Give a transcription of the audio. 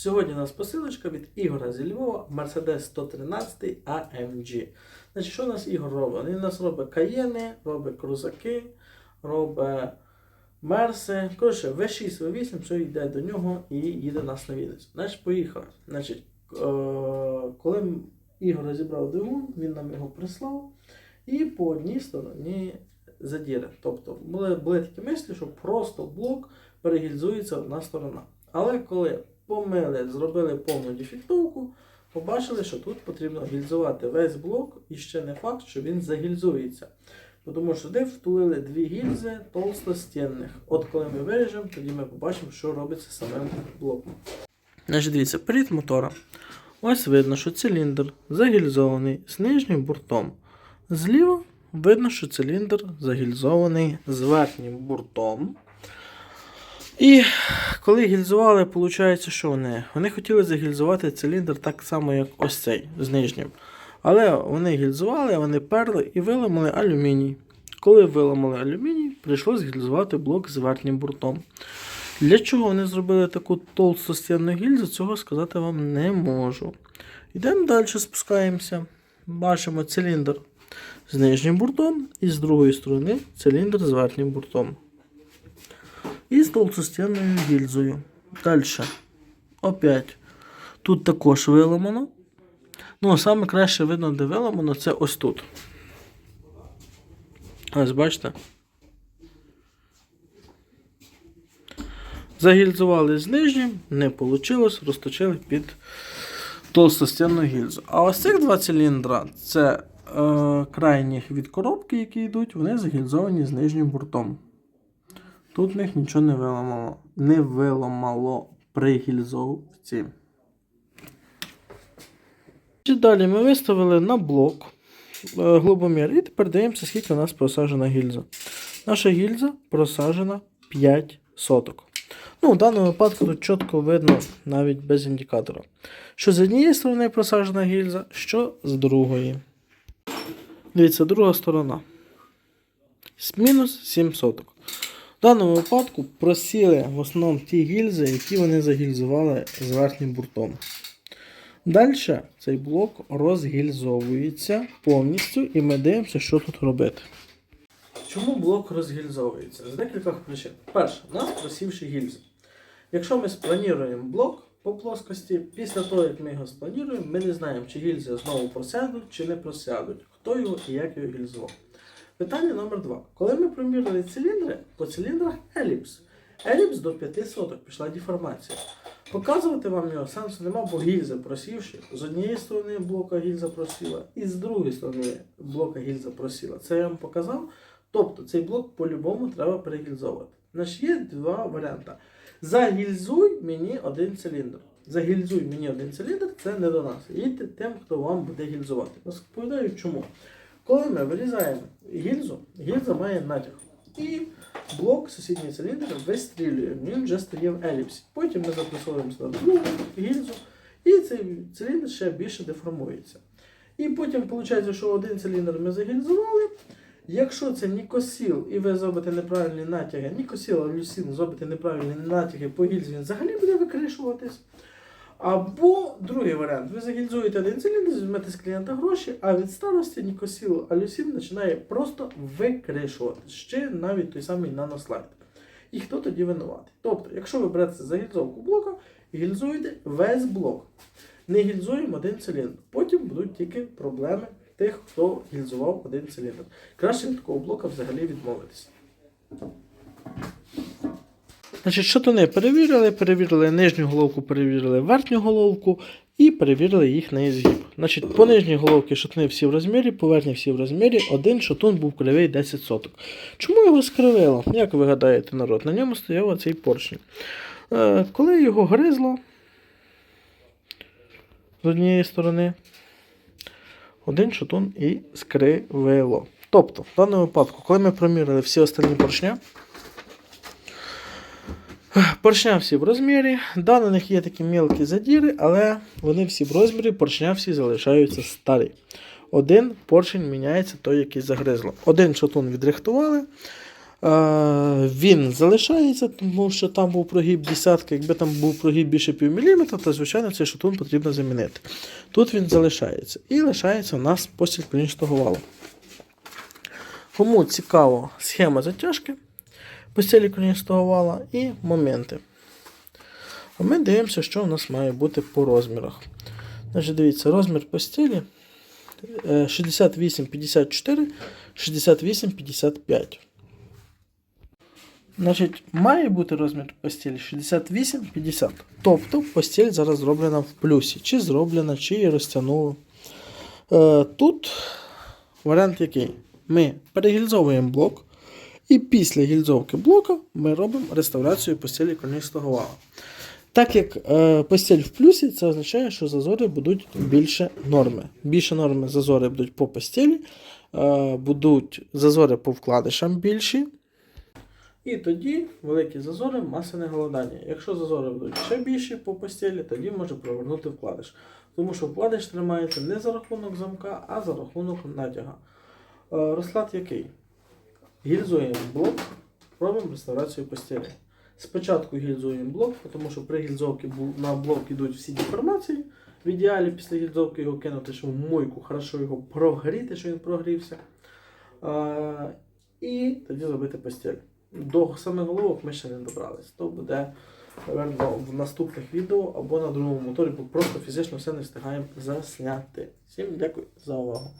Сьогодні у нас посилочка від Ігора зі Львова Mercedes 113 AMG. Значить, що у нас Ігор робить? Він у нас робить каєни, робить крузаки, робить мерси. Коротше, V6, V8, все йде до нього і їде нас на Вінницю. Значить, поїхали. Значить, е- коли Ігор розібрав двигун, він нам його прислав. І по одній стороні задіри. Тобто були, були такі мислі, що просто блок перегільзується одна сторона. Але коли помили, зробили повну дефектовку, побачили, що тут потрібно гільзувати весь блок, і ще не факт, що він загільзується. Тому що сюди втулили дві гільзи толстостінних. От коли ми виріжемо, тоді ми побачимо, що робиться самим блоком. Значить, дивіться, перед мотора. Ось видно, що циліндр загільзований з нижнім буртом. Зліва видно, що циліндр загільзований з верхнім буртом. І коли гільзували, виходить, що вони? Вони хотіли загільзувати циліндр так само, як ось цей з нижнім. Але вони гільзували, вони перли і виламали алюміній. Коли виламали алюміній, прийшлось гільзувати блок з верхнім буртом. Для чого вони зробили таку толстостінну гільзу, цього сказати вам не можу. Йдемо далі, спускаємося. Бачимо циліндр з нижнім буртом, і з другої сторони циліндр з верхнім буртом. І з толстостінною гільзою. Далі. Опять. Тут також виламано. Ну, саме краще видно, де виламано, це ось тут. Ось бачите. Загільзували з нижнім, не вийшло, розточили під толстостінну гільзу. А ось цих два циліндра це е, крайніх від коробки, які йдуть, вони загільзовані з нижнім бортом. Тут в них нічого не виламало. Не виламало при гільзовці. Далі ми виставили на блок е, глибомір і тепер дивимося, скільки у нас просаджена гільза. Наша гільза просаджена 5 соток. Ну, в даному випадку тут чітко видно навіть без індикатора. Що з однієї сторони просаджена гільза, що з другої. Дивіться, друга сторона. Мінус 7 соток. В даному випадку просіли в основному ті гільзи, які вони загільзували з верхнім буртом. Далі цей блок розгільзовується повністю, і ми дивимося, що тут робити. Чому блок розгільзовується? З декількох причин. Перше, у нас просівші гільзи. Якщо ми сплануємо блок по плоскості, після того, як ми його сплануємо, ми не знаємо, чи гільзи знову просядуть, чи не просядуть, хто його і як його гільзував. Питання номер два. Коли ми промірили циліндри, по циліндрах еліпс. Еліпс до 5 соток пішла деформація. Показувати вам його сенсу нема, бо гільза просівши. З однієї сторони блока гільза просіла, і з другої сторони блока гільза просіла. Це я вам показав. Тобто цей блок по-любому треба перегільзовувати. Значить, є два варіанти. Загільзуй мені один циліндр. Загільзуй мені один циліндр, це не до нас. Їдьте тим, хто вам буде гільзувати. Розповідаю чому. Коли ми вирізаємо гільзу, гільза має натяг. І блок сусідній циліндр вистрілює, він вже стає в еліпсі. Потім ми запресовуємо сюди другу гільзу, і цей циліндр ще більше деформується. І потім виходить, що один циліндр ми загільзували. Якщо це нікосіл і ви зробите неправильні натяги, нікосіл, а люсін зробите неправильні натяги по гільзі, він взагалі буде викришуватись. Або другий варіант. Ви загільзуєте один циліндр, візьмете з клієнта гроші, а від старості нікосіл алюсін починає просто викришувати. Ще навіть той самий нанослайд. І хто тоді винуватий? Тобто, якщо ви берете за гільзовку блока, гільзуєте весь блок. Не гільзуємо один циліндр. Потім будуть тільки проблеми тих, хто гільзував один циліндр. Краще від такого блока взагалі відмовитися. Значить, шатуни перевірили, перевірили нижню головку, перевірили верхню головку і перевірили їх на згиб. Значить, по нижній головці шатуни всі в розмірі, по верхній всі в розмірі, один шатун був кривий 10 соток. Чому його скривило? Як ви гадаєте, народ? На ньому стояв оцей поршень. Е, коли його гризло з однієї сторони, один шатун і скривило. Тобто, в даному випадку, коли ми промірили всі останні поршня, Поршня всі в розмірі. Да, на них є такі мілкі задіри, але вони всі в розмірі, поршня всі залишаються старі. Один поршень міняється той, який загризло. Один шатун відрихтували, Е, він залишається, тому що там був прогиб десятки. Якби там був прогиб більше пів міліметра, то звичайно цей шатун потрібно замінити. Тут він залишається. І лишається у нас постіль конічного валу. Кому цікаво схема затяжки постілі конічного вала і моменти. А ми дивимося, що у нас має бути по розмірах. Значить, дивіться, розмір постілі е, 68-54, 68-55. Значить, має бути розмір постілі 68-50. Тобто постіль зараз зроблена в плюсі. Чи зроблена, чи її розтягнули. Е, тут варіант який? Ми перегільзовуємо блок, і після гільзовки блока ми робимо реставрацію постілі конічного вала. Так як е, постіль в плюсі, це означає, що зазори будуть більше норми. Більше норми зазори будуть по постілі, е, будуть зазори по вкладишам більші. І тоді великі зазори масляне голодання. Якщо зазори будуть ще більші по постілі, тоді може провернути вкладиш. Тому що вкладиш тримається не за рахунок замка, а за рахунок натяга. Е, розклад який? Гільзуємо блок, робимо реставрацію постілі. Спочатку гільзуємо блок, тому що при гільзовці на блок йдуть всі деформації. В ідеалі після гільзовки його кинути ще в мойку, хорошо його прогріти, що він прогрівся. А, і тоді зробити постіль. До самих головок ми ще не добрались. То буде напевно, в наступних відео або на другому моторі, бо просто фізично все не встигаємо засняти. Всім дякую за увагу.